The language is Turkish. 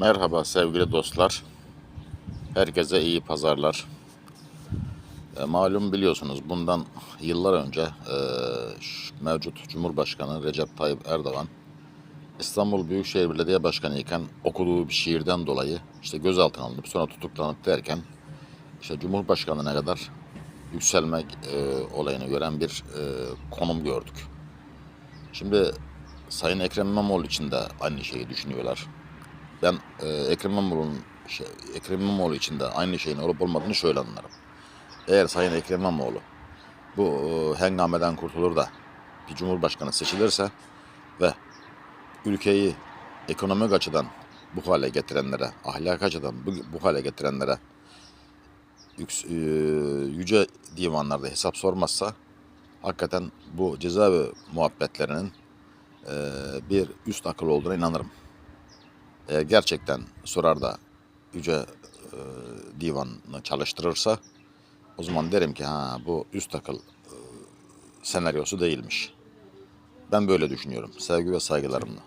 Merhaba sevgili dostlar. Herkese iyi pazarlar. E, malum biliyorsunuz bundan yıllar önce e, mevcut Cumhurbaşkanı Recep Tayyip Erdoğan İstanbul Büyükşehir Belediye Başkanı iken okuduğu bir şiirden dolayı işte gözaltına alınıp sonra tutuklanıp derken işte Cumhurbaşkanlığına kadar yükselme e, olayını gören bir e, konum gördük. Şimdi Sayın Ekrem İmamoğlu için de aynı şeyi düşünüyorlar. Ben e, Ekrem İmamoğlu'nun şey, Ekrem İmamoğlu için de aynı şeyin olup olmadığını şöyle anlarım. Eğer Sayın Ekrem İmamoğlu bu e, hengameden kurtulur da bir cumhurbaşkanı seçilirse ve ülkeyi ekonomik açıdan bu hale getirenlere, ahlak açıdan bu, bu hale getirenlere yüks, e, yüce divanlarda hesap sormazsa hakikaten bu cezaevi muhabbetlerinin e, bir üst akıl olduğuna inanırım. Eğer gerçekten sorar da yüce e, divanını çalıştırırsa o zaman derim ki ha bu üst akıl e, senaryosu değilmiş. Ben böyle düşünüyorum. Sevgi ve saygılarımla.